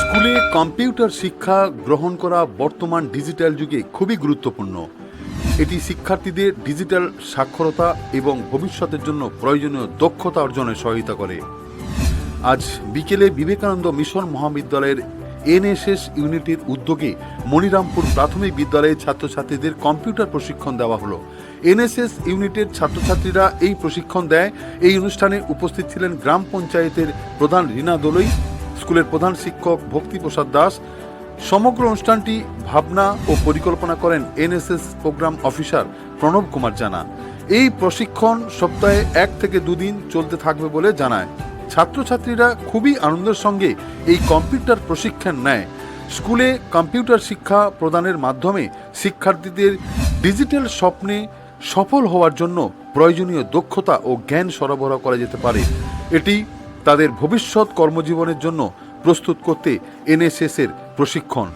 স্কুলে কম্পিউটার শিক্ষা গ্রহণ করা বর্তমান ডিজিটাল যুগে খুবই গুরুত্বপূর্ণ। এটি শিক্ষার্থীদের ডিজিটাল সাক্ষরতা এবং ভবিষ্যতের জন্য প্রয়োজনীয় দক্ষতা অর্জনে সহায়তা করে। আজ বিকেলে বিবেকানন্দ মিশন মহাবিদ্যালয়ের এনএসএস ইউনিটের উদ্যোগে মনিরামপুর প্রাথমিক বিদ্যালয়ের ছাত্রছাত্রীদের কম্পিউটার প্রশিক্ষণ দেওয়া হলো। এনএসএস ইউনিটের ছাত্রছাত্রীরা এই প্রশিক্ষণ দেয়। এই অনুষ্ঠানে উপস্থিত ছিলেন গ্রাম পঞ্চায়েতের প্রধান রীনা দোলই, স্কুলের প্রধান শিক্ষক ভক্তিপ্রসাদ দাস। সমগ্র অনুষ্ঠানটি ভাবনা ও পরিকল্পনা করেন NSS programme officer Pranab Kumar Jana. এই প্রশিক্ষণ সপ্তাহে এক থেকে দুদিন চলতে থাকবে বলে জানায়। ছাত্রছাত্রীরা খুবই আনন্দের সঙ্গে এই কম্পিউটার প্রশিক্ষণ নেয়। স্কুলে কম্পিউটার শিক্ষা প্রদানের মাধ্যমে শিক্ষার্থীদের ডিজিটাল স্বপ্নে সফল হওয়ার জন্য প্রয়োজনীয় দক্ষতা ও জ্ঞান সরবরাহ করা যেতে পারে। এটি তাদের ভবিষ্যৎ কর্মজীবনের জন্য প্রস্তুত করতে এনএসএস এর প্রশিক্ষণ।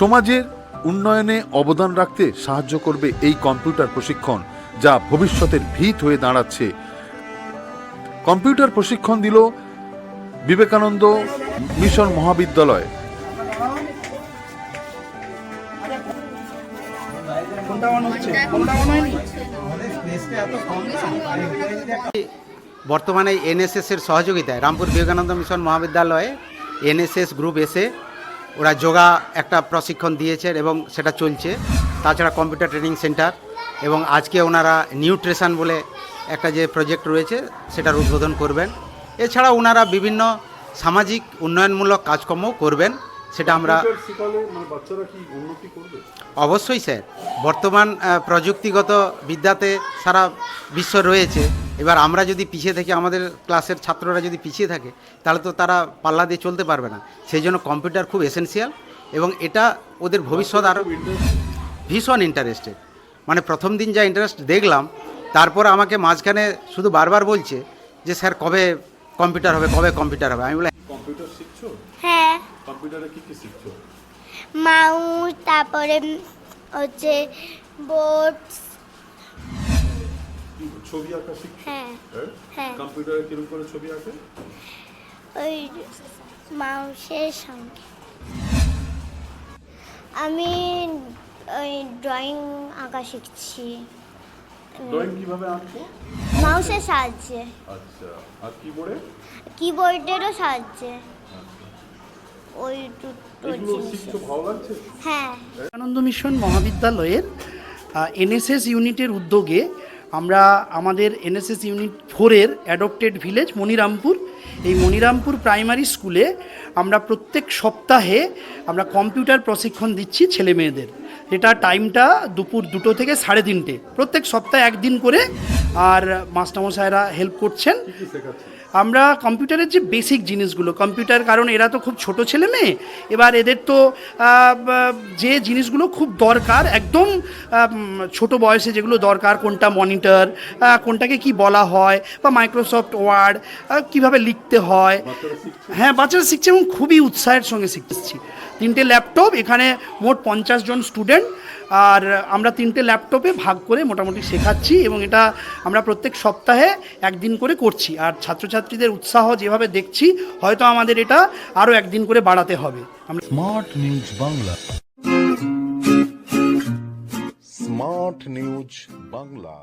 সমাজের উন্নয়নে অবদান রাখতে সাহায্য করবে এই কম্পিউটার প্রশিক্ষণ, যা ভবিষ্যতের ভিত হয়ে দাঁড়াচ্ছে কম্পিউটার প্রশিক্ষণ দিল বিবেকানন্দ মিশন মহাবিদ্যালয়। বর্তমানে এনএসএস এর সহযোগিতায় রামপুর বিবেকানন্দ মিশন মহাবিদ্যালয়ে এনএসএস গ্রুপ এসে ওরা যোগা একটা প্রশিক্ষণ দিয়েছে এবং সেটা চলছে। তাছাড়া কম্পিউটার ট্রেনিং সেন্টার এবং আজকে ওনারা নিউট্রেশন বলে একটা যে প্রজেক্ট রয়েছে সেটার উদ্বোধন করবেন। এছাড়া ওনারা বিভিন্ন সামাজিক উন্নয়নমূলক কাজকর্মও করবেন সেটা আমরা অবশ্যই স্যার। বর্তমান প্রযুক্তিগত বিদ্যাতে সারা বিশ্ব রয়েছে। এবার আমরা যদি পিছিয়ে থেকে আমাদের ক্লাসের ছাত্ররা যদি পিছিয়ে থাকে তাহলে তো তারা পাল্লা দিয়ে চলতে পারবে না। সেই জন্য কম্পিউটার খুব এসেন্সিয়াল এবং এটা ওদের ভবিষ্যৎ আরও ভীষণ ইন্টারেস্টেড মানে প্রথম দিন যা ইন্টারেস্ট দেখলাম তারপর আমাকে মাঝখানে শুধু বারবার বলছে যে স্যার কবে কম্পিউটার হবে কবে কম্পিউটার হবে? আমি বলে কম্পিউটার শিখছো? হ্যাঁ। কম্পিউটারে কি কি শিখছো? মাউস তারপরে হচ্ছে বোর্ড ছবি আঁকা শিখছো? হ্যাঁ? হ্যাঁ। কম্পিউটারে কীরকম করে ছবি আঁকে? ওই মাউসের সঙ্গে। আমি ওই ড্রয়িং আঁকা শিখছি। ড্রয়িং কীভাবে আঁকছো? মাউসের সাহায্যে। আচ্ছা আর কিবোর্ডে কিবোর্ডেরও সাহায্যে। ওই দুটো জিনিস ভালো লাগছে? হ্যাঁ। বিবেকানন্দ মিশন মহাবিদ্যালয়ের এনএসএস ইউনিটের উদ্যোগে আমরা আমাদের এনএসএস ইউনিট ফোরের অ্যাডপ্টেড ভিলেজ মনিরামপুর এই মনিরামপুর প্রাইমারি স্কুলে আমরা প্রত্যেক সপ্তাহে আমরা কম্পিউটার প্রশিক্ষণ দিচ্ছি ছেলে মেয়েদের যেটা টাইমটা দুপুর দুটো থেকে সাড়ে তিনটে। প্রত্যেক সপ্তাহে একদিন করে আর মাস্টারমশাইরা হেল্প করছেন। আমরা কম্পিউটারের যে বেসিক জিনিসগুলো কম্পিউটার কারণ এরা তো খুব ছোট ছেলে মেয়ে এবার এদের তো যে জিনিসগুলো খুব দরকার একদম ছোট বয়সে যেগুলো দরকার কোনটা মনিটর কোনটাকে কি বলা হয় বা মাইক্রোসফট ওয়ার্ড কীভাবে লিখতে হয়। হ্যাঁ বাচ্চারা শিখছে এবং খুবই উৎসাহের সঙ্গে শিখতেছি তিনটে ল্যাপটপ এখানে মোট পঞ্চাশ জন স্টুডেন্ট আর আমরা তিনটে ল্যাপটপে ভাগ করে মোটামুটি শেখাচ্ছি এবং এটা আমরা প্রত্যেক সপ্তাহে একদিন করে করছি। আর ছাত্রছাত্রীদের উৎসাহ যেভাবে দেখছি, হয়তো আমাদের এটা আরও একদিন করে বাড়াতে হবে। আমরা smart news Bangla smart news Bangla